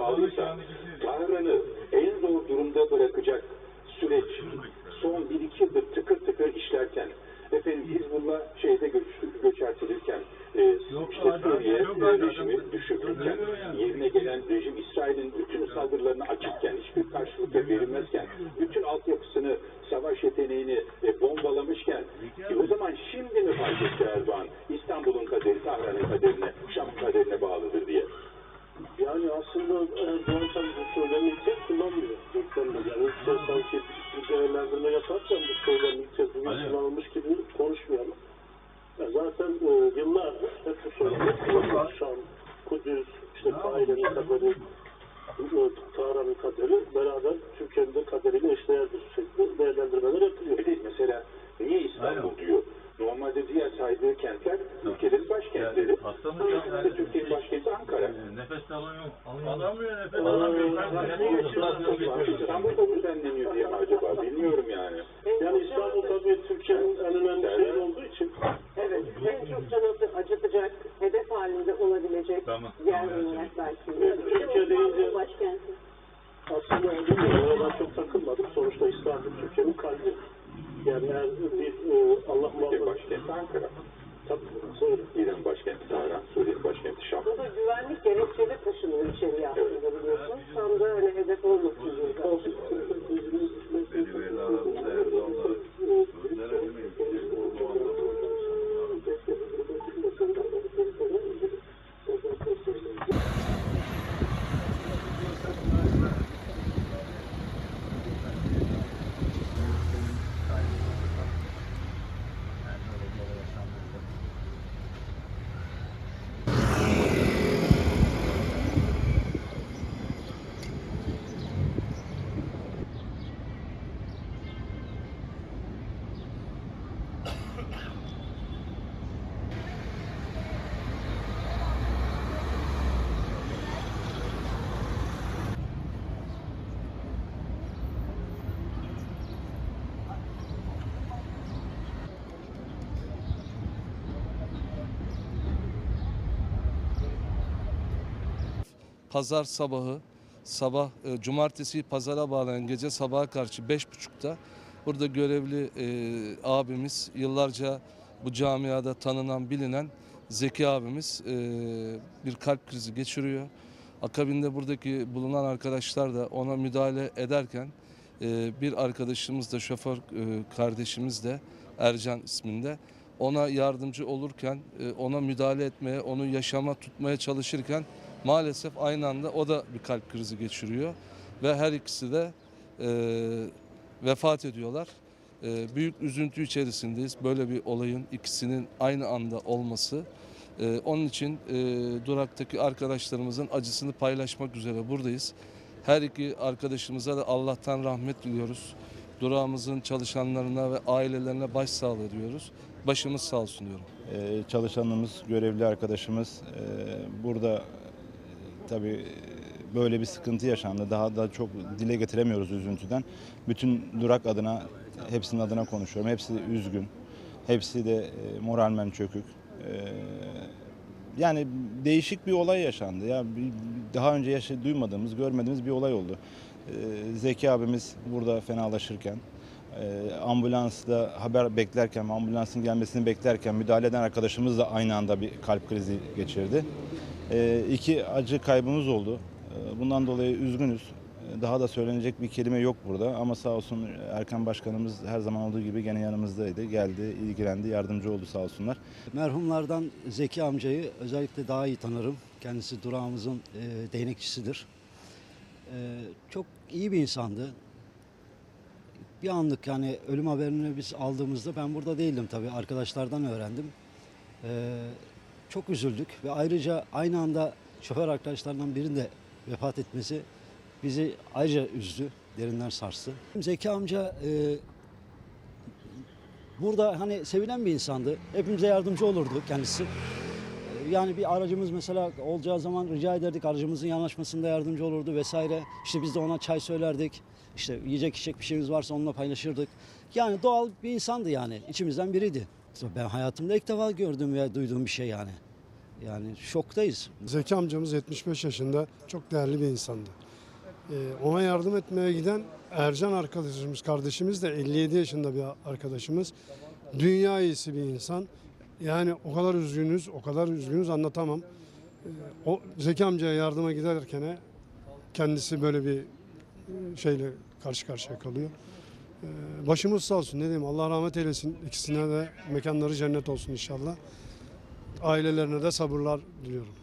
bağlıysa, Tahran'ı en zor durumda bırakacak süreç. Son 1-2 yıldır tıkır tıkır işlerken, efendim Hizbullah şeyde göç, göçertilirken, e, işte Suriye rejimi düşürülürken, yerine gelen rejim İsrail'in bütün saldırılarını açıkken, hiçbir karşılık verilmezken, bütün altyapısını, savaş yeteneğini e, bombalamışken, e, o zaman şimdi mi fark etti Erdoğan, İstanbul'un kaderi, Tahran'ın kaderine alamıyor. Aa, alamıyor. Düzenleniyor diye mi acaba? Bilmiyorum yani. Yani İstanbul tabii Türkiye'nin en önemli şehri olduğu için Evet, en çok canı acıtacak, hedef halinde olabilecek Tamam, yer olarak belki. Evet, Türkiye deyince- başkenti. aslında oradan çok takılmadık. Sonuçta İstanbul Türkiye'nin kalbi. Yani eğer bir e, Allah muhafaza başkenti Ankara. İran başkenti Tahran, Suriye başkenti Şam. Bu da güvenlik gerekçeli taşınıyor içeriye aslında biliyorsunuz. Tam da hani hedef olmasın diye. Pazar sabahı sabah e, cumartesi pazara bağlayan gece sabaha karşı beş buçukta burada görevli e, abimiz yıllarca bu camiada tanınan bilinen Zeki abimiz e, bir kalp krizi geçiriyor. Akabinde buradaki bulunan arkadaşlar da ona müdahale ederken e, bir arkadaşımız da şoför e, kardeşimiz de Ercan isminde ona yardımcı olurken e, ona müdahale etmeye onu yaşama tutmaya çalışırken maalesef aynı anda o da bir kalp krizi geçiriyor ve her ikisi de e, vefat ediyorlar. E, büyük üzüntü içerisindeyiz böyle bir olayın ikisinin aynı anda olması. E, onun için e, duraktaki arkadaşlarımızın acısını paylaşmak üzere buradayız. Her iki arkadaşımıza da Allah'tan rahmet diliyoruz. Durağımızın çalışanlarına ve ailelerine başsağlığı diyoruz. Başımız sağ olsun diyorum. Ee, çalışanımız, görevli arkadaşımız e, burada tabii böyle bir sıkıntı yaşandı. Daha da çok dile getiremiyoruz üzüntüden. Bütün durak adına, hepsinin adına konuşuyorum. Hepsi üzgün. Hepsi de e, moralmen çökük. Ee, yani değişik bir olay yaşandı. Ya daha önce yaşa, duymadığımız, görmediğimiz bir olay oldu. Zeki abimiz burada fenalaşırken e, ambulansta haber beklerken, ambulansın gelmesini beklerken müdahale eden arkadaşımız da aynı anda bir kalp krizi geçirdi. E, iki acı kaybımız oldu. E, bundan dolayı üzgünüz. E, Daha da söylenecek bir kelime yok burada ama sağ olsun Erkan Başkanımız her zaman olduğu gibi gene yanımızdaydı. Geldi, ilgilendi, yardımcı oldu sağ olsunlar. Merhumlardan Zeki amcayı özellikle daha iyi tanırım. Kendisi durağımızın e, değnekçisidir. E, çok iyi bir insandı. Bir anlık yani ölüm haberini biz aldığımızda ben burada değildim tabii arkadaşlardan öğrendim. E, çok üzüldük ve ayrıca aynı anda şoför arkadaşlarından birinin de vefat etmesi bizi ayrıca üzdü, derinden sarstı. Zeki amca e, burada hani sevilen bir insandı. Hepimize yardımcı olurdu kendisi. Ee, Yani bir aracımız mesela olacağı zaman rica ederdik aracımızın yanaşmasında yardımcı olurdu vesaire. İşte biz de ona çay söylerdik. İşte yiyecek içecek bir şeyimiz varsa onunla paylaşırdık. Yani doğal bir insandı yani. içimizden biriydi. Ben hayatımda ilk defa gördüğüm ve duyduğum bir şey yani. Yani şoktayız. Zeki amcamız 75 yaşında çok değerli bir insandı. Ee, ona yardım etmeye giden Ercan arkadaşımız, kardeşimiz de 57 yaşında bir arkadaşımız. Dünya iyisi bir insan. Yani o kadar üzgünüz, o kadar üzgünüz anlatamam. Ee, o Zeki amcaya yardıma giderken kendisi böyle bir e, şeyle karşı karşıya kalıyor. Ee, başımız sağ olsun ne diyeyim Allah rahmet eylesin. İkisine de mekanları cennet olsun inşallah. Ailelerine de sabırlar diliyorum.